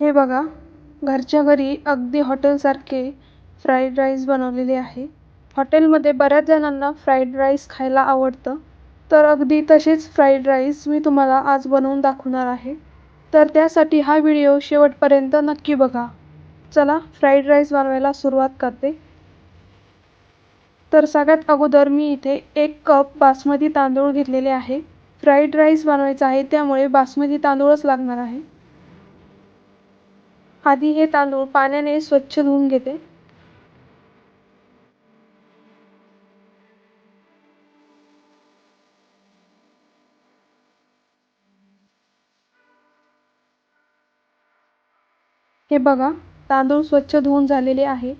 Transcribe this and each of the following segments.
हे बघा घरच्या घरी अगदी हॉटेलसारखे फ्राईड राईस बनवलेले आहे. हॉटेलमध्ये बऱ्याच जणांना फ्राईड राईस खायला आवडतं. तर अगदी तसेच फ्राईड राईस मी तुम्हाला आज बनवून दाखवणार आहे. तर त्यासाठी हा व्हिडिओ शेवटपर्यंत नक्की बघा. चला फ्राईड राईस बनवायला सुरुवात करते. तर सगळ्यात अगोदर मी इथे एक कप बासमती तांदूळ घेतलेले आहे. फ्राईड राईस बनवायचा आहे त्यामुळे बासमती तांदूळच लागणार आहे. आधी हे तांदूळ पाण्याने स्वच्छ धुवून घेते. हे बघा तांदूळ स्वच्छ धुवून झालेले आहे.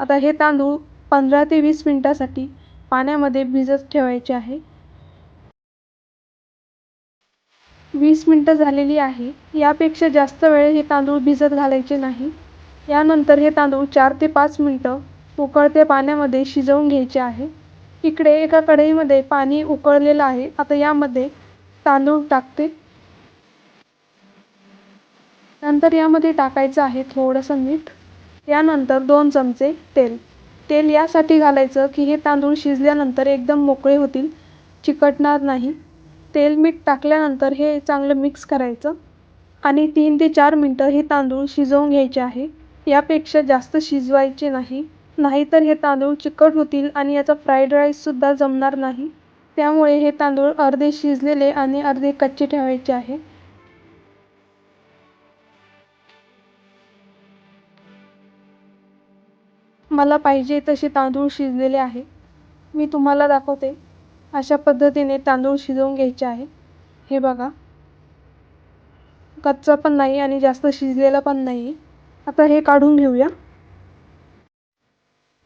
आता हे तांदूळ पंधरा ते वीस मिनिटासाठी पाण्यामध्ये भिजत ठेवायचे आहे. वीस मिनटं झालेली आहे. यापेक्षा जास्त वेळ हे तांदूळ भिजत घालायचे नाही. यानंतर हे तांदूळ चार ते पाच मिनटं उकळत्या पाण्यामध्ये शिजवून घ्यायचे आहे. इकडे एका कढईमध्ये पाणी उकळलेलं आहे. आता यामध्ये तांदूळ टाकते. नंतर यामध्ये टाकायचं आहे थोडंसं मीठ. त्यानंतर दोन चमचे तेल. तेल यासाठी घालायचं की हे तांदूळ शिजल्यानंतर एकदम मोकळे होतील चिकटणार नाही. तेल मीठ टाकल्यानंतर हे चांगलं मिक्स करायचं. आणि तीन ते चार मिनटं हे तांदूळ शिजवून घ्यायचे आहे. यापेक्षा जास्त शिजवायचे नाही. नाहीतर हे तांदूळ चिकट होतील आणि याचा फ्राईड राईससुद्धा जमणार नाही. त्यामुळे हे तांदूळ अर्धे शिजलेले आणि अर्धे कच्चे ठेवायचे आहे. मला पाहिजे तसे तांदूळ शिजलेले आहे. मी तुम्हाला दाखवते. अशा पद्धतीने तांदूळ शिजवून घ्यायचे आहे. हे बघा. कच्चा पण नाही आणि जास्त शिजलेला पण नाही. आता हे काढून घेऊया.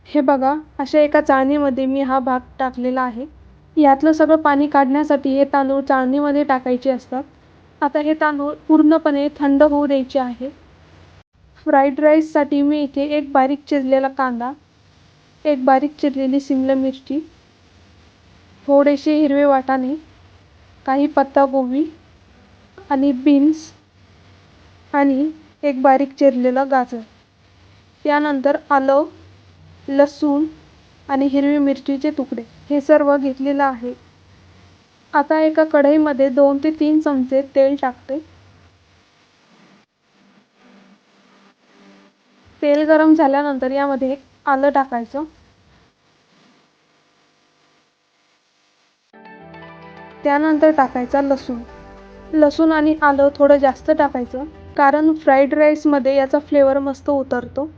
हे बघा अशा एका चाळणीमध्ये मी हा भाग टाकलेला आहे. यातलं सगळं पाणी काढण्यासाठी हे तांदूळ चाळणीमध्ये टाकायचे असतात. आता हे तांदूळ पूर्णपणे थंड होऊ द्यायचे आहे. फ्राईड राईससाठी मी इथे एक बारीक चिरलेला कांदा एक बारीक चिरलेली सिमला मिरची थोडेसे हिरवे वाटाणे काही पत्ताकोबी आणि बीन्स आणि एक बारीक चिरलेलं गाजर. त्यानंतर आलं लसूण आणि हिरवी मिरचीचे तुकडे. हे सर्व घेतलेलं आहे. आता एका कढईमध्ये दोन ते तीन चमचे तेल टाकते. तेल गरम झाल्यानंतर यामध्ये आलं टाकायचं. त्यानंतर टाकायचा लसूण. लसूण आणि आलं थोडं जास्त टाकायचं कारण फ्राईड राईसमध्ये याचा फ्लेवर मस्त उतरतो.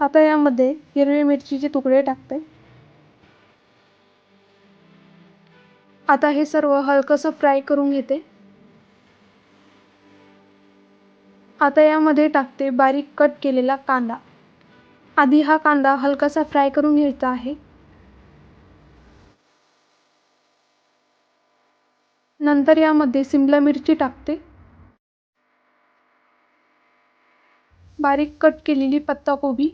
आता यामध्ये हिरवी मिरचीचे तुकडे टाकते. आता हे सर्व हलकंसं फ्राय करून घेते. आता यामध्ये टाकते बारीक कट केलेला कांदा. आधी हा कांदा हलकासा फ्राय करून घ्यायचा आहे. नंतर यामध्ये सिमला मिरची टाकते. बारीक कट केलेली पत्ताकोबी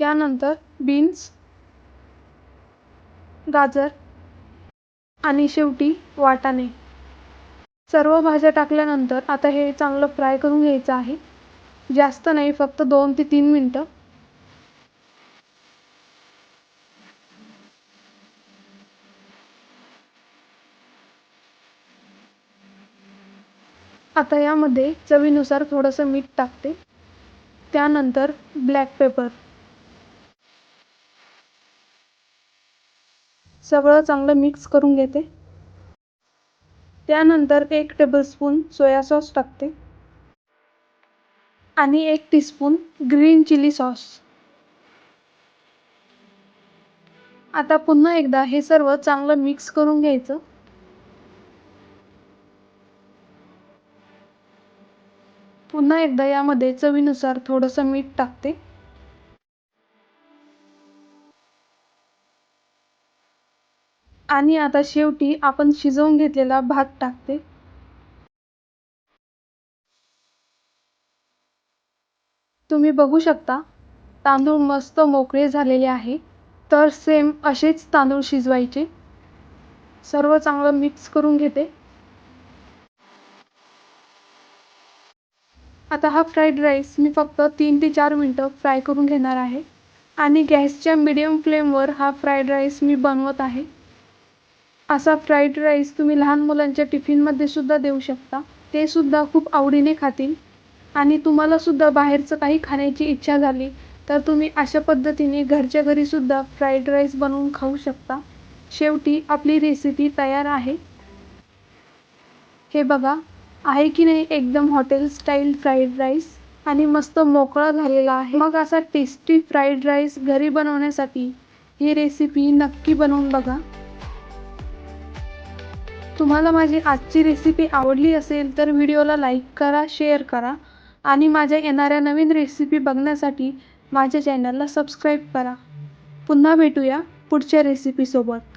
त्यानंतर बीन्स गाजर आणि शेवटी वाटाणे. सर्व भाज्या टाकल्यानंतर आता हे चांगलं फ्राय करून घ्यायचं आहे. जास्त नाही फक्त दोन ते तीन मिनटं. आता यामध्ये चवीनुसार थोडंसं मीठ टाकते. त्यानंतर ब्लॅक पेपर सगळं चांगलं मिक्स करून घेते. त्यानंतर एक टेबलस्पून सोया सॉस टाकते. आणि एक टीस्पून ग्रीन चिली सॉस आता पुन्हा एकदा हे सर्व चांगलं मिक्स करून घ्यायचं. पुन्हा एकदा यामध्ये चवीनुसार थोडंसं मीठ टाकते. आणि आता शेवटी आपण शिजवून घेतलेला भात टाकते. तुम्ही बघू शकता तांदूळ मस्त मोकळे झालेले आहे. तर सेम असेच तांदूळ शिजवायचे. सर्व चांगलं मिक्स करून घेते. आता हा फ्राईड राईस मी फक्त तीन ते चार मिनटं फ्राय करून घेणार आहे. आणि गॅसच्या मिडियम फ्लेमवर हा फ्राईड राईस मी बनवत आहे. असा फ्राईड राईस तुम्ही लहान मुलांच्या टिफिनमध्ये सुद्धा देऊ शकता. ते सुद्धा खूप आवडीने खातील. आणि तुम्हाला सुद्धा बाहेरचं काही खाण्याची इच्छा झाली तर तुम्ही अशा पद्धतीने घरच्या घरी सुद्धा फ्राईड राईस बनवून खाऊ शकता. शेवटी आपली रेसिपी तयार आहे. हे बघा आहे की नाही एकदम हॉटेल स्टाईल फ्राईड राईस आणि मस्त मोकळा झालेला आहे. मग असा टेस्टी फ्राईड राईस घरी बनवण्यासाठी ही रेसिपी नक्की बनवून बघा. तुम्हाला माझी आजची रेसिपी आवडली असेल तर व्हिडिओला लाईक करा शेअर करा आणि माझ्या येणाऱ्या नवीन रेसिपी बघण्यासाठी माझ्या चॅनलला सबस्क्राईब करा. पुन्हा भेटूया पुढच्या रेसिपीसोबत